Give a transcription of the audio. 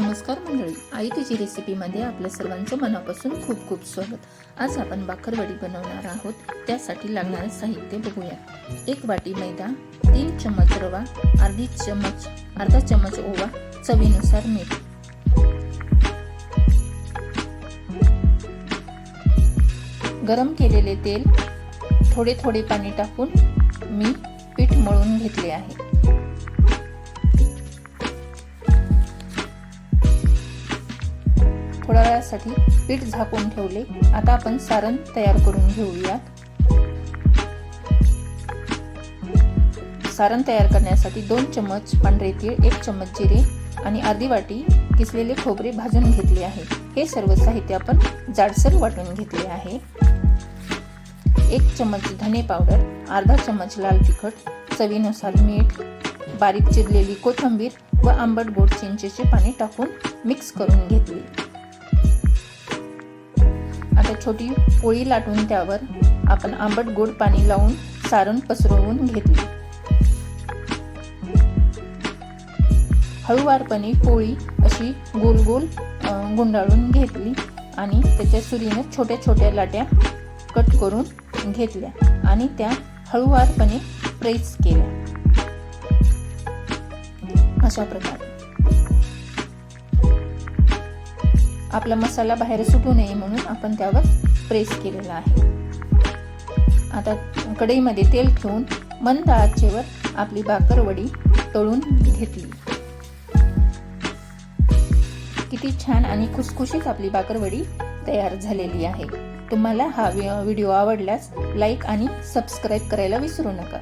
नमस्कार मंडळी. आई तुझी रेसिपीमध्ये आपल्या सर्वांचं मनापासून खूप खूप स्वागत. आज आपण बाकरवडी बनवणार आहोत. त्यासाठी लागणारे साहित्य बघूया. एक वाटी मैदा तीन चम्मच रवा अर्धी चम्मच अर्धा चम्मच ओवा चवीनुसार मीठ. गरम केलेले तेल थोडे थोडे पाणी टाकून मी पीठ मळून घेतले आहे. थोड्या वेळासाठी पीठ झाकून ठेवले. आता आपण सारण तयार करून घेऊयात. सारण तयार करण्यासाठी दोन चम्मच पांढरे तीळ एक चम्मच जिरे आणि अर्धी वाटी किसलेले खोबरे भाजून घेतले आहे. हे सर्व साहित्य आपण जाडसर वाटून घेतले आहे. एक चम्मच धने पावडर अर्धा चम्मच लाल तिखट चवीनुसार मीठ बारीक चिरलेली कोथिंबीर व आंबट गोड चिंचेचे पाणी टाकून मिक्स करून घेतली. आता छोटी पोळी लाटून त्यावर आपण आंबट गोड पाणी लावून सारण पसरवून घेतली. हळूवारपणे पोळी अशी गोल गोल गुंडाळून घेतली आणि त्याच्या सुरीने छोट्या छोट्या लाट्या कट करून घेतल्या आणि त्या हळूवारपणे प्रेस केल्या. अशा प्रकारे. आपला मसाला बाहेर सुटू नये म्हणून आपण त्यावर प्रेस केलेला आहे. आता कढईमध्ये तेल ठेवून मंद आचेवर आपली बाकरवडी तळून घेतली. किती छान आणि खुसखुशीत आपली बाकरवडी तयार झालेली आहे. तुम्हाला हा व्हिडिओ आवडल्यास लाईक आणि सबस्क्राईब करायला विसरू नका.